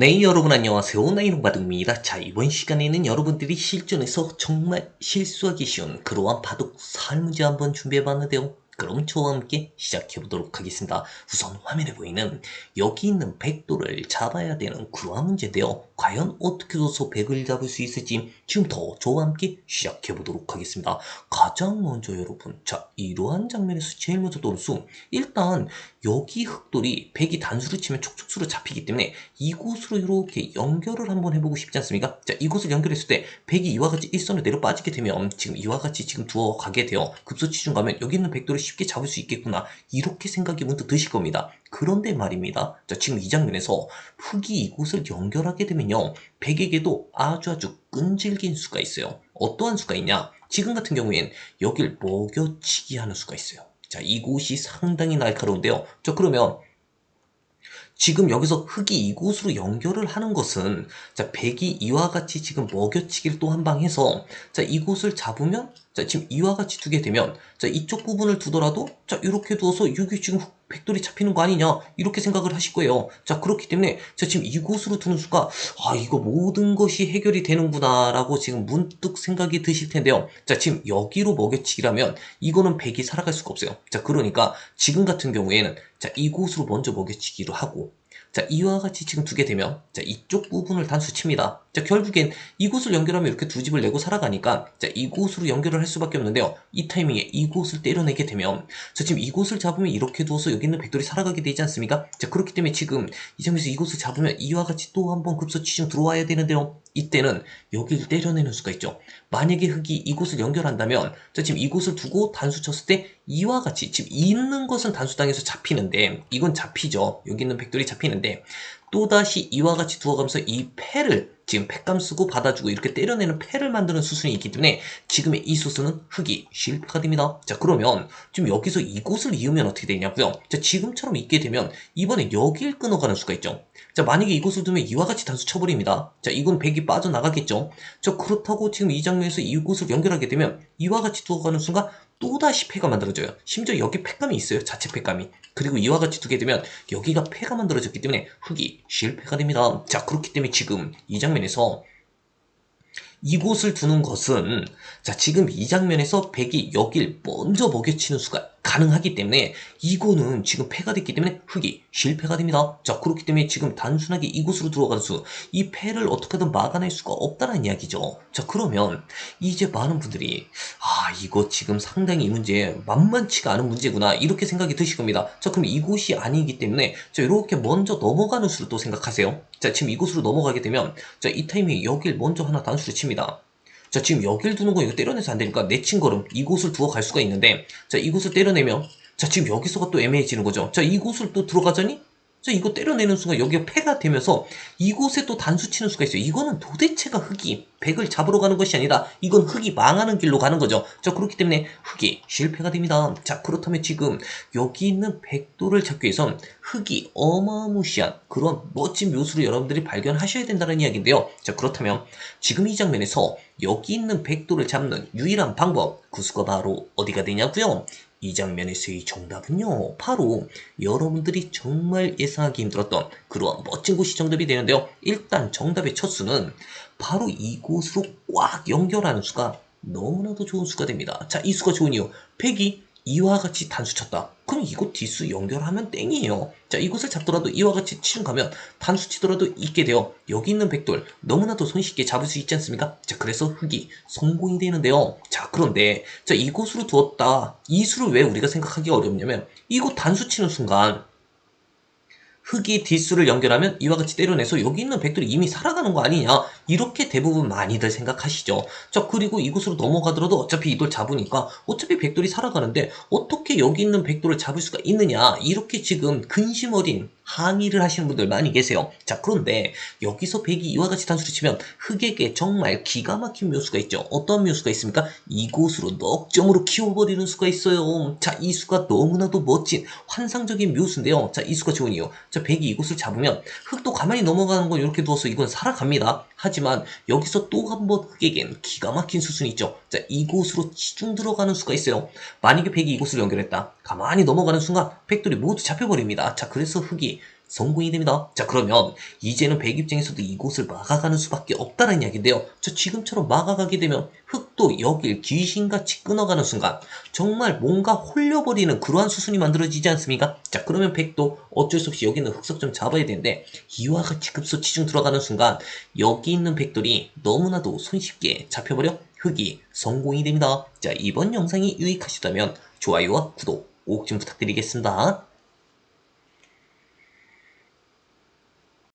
네 여러분 안녕하세요. 나이롱바둑입니다. 자 이번 시간에는 여러분들이 실전에서 정말 실수하기 쉬운 그러한 바둑 살 문제 한번 준비해봤는데요 그럼 저와 함께 시작해 보도록 하겠습니다 우선 화면에 보이는 여기 있는 백도를 잡아야 되는 그러한 문제인데요 과연 어떻게 둬서 백을 잡을 수 있을지 지금부터 저와 함께 시작해 보도록 하겠습니다 가장 먼저 여러분 자 이러한 장면에서 제일 먼저 떠오른 수 일단 여기 흑돌이 백이 단수로 치면 촉촉수로 잡히기 때문에 이곳으로 이렇게 연결을 한번 해보고 싶지 않습니까? 자, 이곳을 연결했을 때 백이 이와 같이 일선으로 내려 빠지게 되면 지금 이와 같이 지금 두어 가게 돼요. 급소치중 가면 여기 있는 백도를 쉽게 잡을 수 있겠구나. 이렇게 생각이 문득 드실 겁니다. 그런데 말입니다. 자, 지금 이 장면에서 흑이 이곳을 연결하게 되면요. 백에게도 아주 아주 끈질긴 수가 있어요. 어떠한 수가 있냐? 지금 같은 경우엔 여길 먹여치기 하는 수가 있어요. 자, 이곳이 상당히 날카로운데요. 자, 그러면 지금 여기서 흙이 이곳으로 연결을 하는 것은 자, 백이 이와 같이 지금 먹여치기를 또 한 방 해서 자, 이곳을 잡으면 자, 지금 이와 같이 두게 되면 자, 이쪽 부분을 두더라도 자, 이렇게 두어서 여기 지금 백돌이 잡히는 거 아니냐 이렇게 생각을 하실 거예요. 자, 그렇기 때문에 자, 지금 이곳으로 두는 수가 아, 이거 모든 것이 해결이 되는구나라고 지금 문득 생각이 드실 텐데요. 자, 지금 여기로 먹여치기라면 이거는 백이 살아갈 수가 없어요. 자, 그러니까 지금 같은 경우에는 자, 이곳으로 먼저 먹여치기로 하고 자, 이와 같이 지금 두게 되면, 자, 이쪽 부분을 단수 칩니다. 자, 결국엔 이곳을 연결하면 이렇게 두 집을 내고 살아가니까, 자, 이곳으로 연결을 할 수밖에 없는데요. 이 타이밍에 이곳을 때려내게 되면, 자, 지금 이곳을 잡으면 이렇게 두어서 여기 있는 백돌이 살아가게 되지 않습니까? 자, 그렇기 때문에 지금 이 점에서 이곳을 잡으면 이와 같이 또 한번 급소 치중 들어와야 되는데요. 이때는 여기를 때려내는 수가 있죠. 만약에 흙이 이곳을 연결한다면, 자, 지금 이곳을 두고 단수 쳤을 때 이와 같이 지금 있는 것은 단수당해서 잡히는데, 이건 잡히죠. 여기 있는 백돌이 잡히는데, 또다시 이와 같이 두어가면서 이 패를 지금 팩감 쓰고 받아주고 이렇게 때려내는 패를 만드는 수순이 있기 때문에 지금의 이 수순은 흙이 실패가 됩니다. 자 그러면 지금 여기서 이곳을 이으면 어떻게 되냐고요? 자 지금처럼 있게 되면 이번에 여길 끊어가는 수가 있죠. 자 만약에 이곳을 두면 이와 같이 단수 쳐버립니다. 자 이건 백이 빠져나가겠죠. 자 그렇다고 지금 이 장면에서 이곳을 연결하게 되면 이와 같이 두어가는 순간 또다시 패가 만들어져요. 심지어 여기 팩감이 있어요. 자체 팩감이. 그리고 이와 같이 두게 되면 여기가 패가 만들어졌기 때문에 흙이 실패가 됩니다. 자 그렇기 때문에 지금 이 장면에서 이곳을 두는 것은 자 지금 이 장면에서 백이 여길 먼저 먹여치는 수가 가능하기 때문에 이거는 지금 패가 됐기 때문에 흙이 실패가 됩니다. 자 그렇기 때문에 지금 단순하게 이곳으로 들어가는 수 이 패를 어떻게든 막아낼 수가 없다는 이야기죠. 자 그러면 이제 많은 분들이 아 이거 지금 상당히 이 문제 만만치가 않은 문제구나 이렇게 생각이 드실 겁니다. 자 그럼 이곳이 아니기 때문에 자 이렇게 먼저 넘어가는 수로 또 생각하세요. 자 지금 이곳으로 넘어가게 되면 자 이 타이밍에 여길 먼저 하나 단수를 칩니다. 자 지금 여길 두는 거 이거 때려내서 안 되니까 내친 걸음 이곳을 두어 갈 수가 있는데 자 이곳을 때려내면 자 지금 여기서가 또 애매해지는 거죠. 자 이곳을 또 들어가자니 자 이거 때려내는 순간 여기가 패가 되면서 이곳에 또 단수 치는 수가 있어요. 이거는 도대체가 흙이 백을 잡으러 가는 것이 아니라 이건 흙이 망하는 길로 가는 거죠. 자 그렇기 때문에 흙이 실패가 됩니다. 자 그렇다면 지금 여기 있는 백도를 잡기 위해선 흙이 어마무시한 그런 멋진 묘수를 여러분들이 발견하셔야 된다는 이야기인데요. 자 그렇다면 지금 이 장면에서 여기 있는 백도를 잡는 유일한 방법 그 수가 바로 어디가 되냐고요 이 장면에서의 정답은요, 바로 여러분들이 정말 예상하기 힘들었던 그러한 멋진 곳이 정답이 되는데요. 일단 정답의 첫 수는 바로 이곳으로 꽉 연결하는 수가 너무나도 좋은 수가 됩니다. 자, 이 수가 좋은 이유. 백이 이와 같이 단수 쳤다. 그럼 이곳 뒷수 연결하면 땡이에요. 자, 이곳을 잡더라도 이와 같이 치중 가면 단수 치더라도 있게 돼요. 여기 있는 백돌 너무나도 손쉽게 잡을 수 있지 않습니까? 자, 그래서 흙이 성공이 되는데요. 자, 그런데 자, 이곳으로 두었다. 이 수를 왜 우리가 생각하기 어렵냐면 이곳 단수 치는 순간 흙이 뒷수를 연결하면 이와 같이 때려내서 여기 있는 백돌이 이미 살아가는 거 아니냐? 이렇게 대부분 많이들 생각하시죠. 자 그리고 이곳으로 넘어가더라도 어차피 이돌 잡으니까 어차피 백돌이 살아가는데 어떻게 여기 있는 백돌을 잡을 수가 있느냐? 이렇게 지금 근심 어린 항의를 하시는 분들 많이 계세요. 자 그런데 여기서 백이 이와 같이 단수를 치면 흙에게 정말 기가 막힌 묘수가 있죠. 어떤 묘수가 있습니까? 이곳으로 넉 점으로 키워버리는 수가 있어요. 자 이 수가 너무나도 멋진 환상적인 묘수인데요. 자 이 수가 좋은 이유 자 백이 이곳을 잡으면 흙도 가만히 넘어가는 건 이렇게 두어서 이건 살아갑니다 하지만 여기서 또 한번 흙에겐 기가 막힌 수순이 있죠. 자 이곳으로 치중 들어가는 수가 있어요. 만약에 백이 이곳을 연결했다. 가만히 넘어가는 순간 백돌이 모두 잡혀버립니다. 자 그래서 흙이 성공이 됩니다. 자 그러면 이제는 백 입장에서도 이곳을 막아가는 수밖에 없다는 이야기인데요. 자 지금처럼 막아가게 되면 흙도 여길 귀신같이 끊어가는 순간 정말 뭔가 홀려버리는 그러한 수순이 만들어지지 않습니까? 자 그러면 백도 어쩔 수 없이 여기 있는 흑석 좀 잡아야 되는데 이와 같이 급소 치중 들어가는 순간 여기 있는 백돌이 너무나도 손쉽게 잡혀버려 흑이 성공이 됩니다. 자 이번 영상이 유익하시다면 좋아요와 구독 꼭 좀 부탁드리겠습니다.